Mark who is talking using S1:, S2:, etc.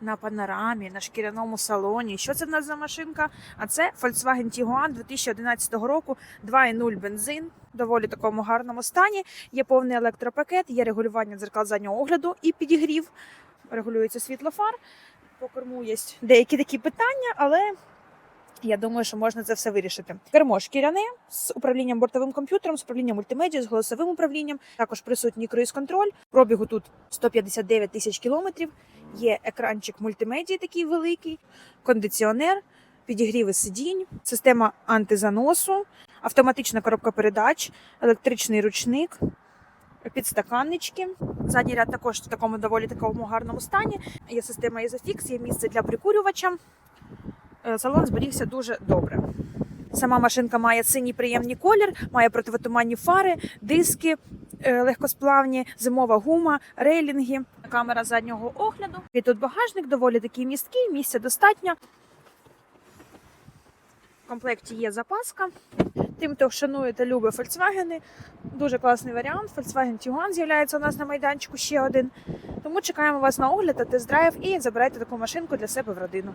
S1: на панорамі, на шкіряному салоні. Що це в нас за машинка? А це Volkswagen Tiguan 2011 року, 2.0 бензин, доволі такому гарному стані. Є повний електропакет, є регулювання дзеркал заднього огляду і підігрів. Регулюється світло фар. По корму є деякі такі питання, але я думаю, що можна це все вирішити. Кермо шкіряне з управлінням бортовим комп'ютером, з управлінням мультимедіа, з голосовим управлінням. Також присутній круїз-контроль. Пробігу тут 159 тисяч кілометрів. Є екранчик мультимедії такий великий, кондиціонер, підігріви сидінь, система антизаносу, автоматична коробка передач, електричний ручник. Підстаканнички. Задній ряд також в такому доволі такому гарному стані. Є система Isofix, є місце для прикурювача. Е, Салон зберігся дуже добре. Сама машинка має синій приємний колір, має противотуманні фари, диски е, легкосплавні, зимова гума, рейлінги, камера заднього огляду. І тут багажник доволі такий місткий, місця достатньо. В комплекті є запаска. Тим, хто шанує та любить Volkswagen, дуже класний варіант. Volkswagen Tiguan з'являється у нас на майданчику ще один. Тому чекаємо вас на огляд та тест-драйв і забирайте таку машинку для себе в родину.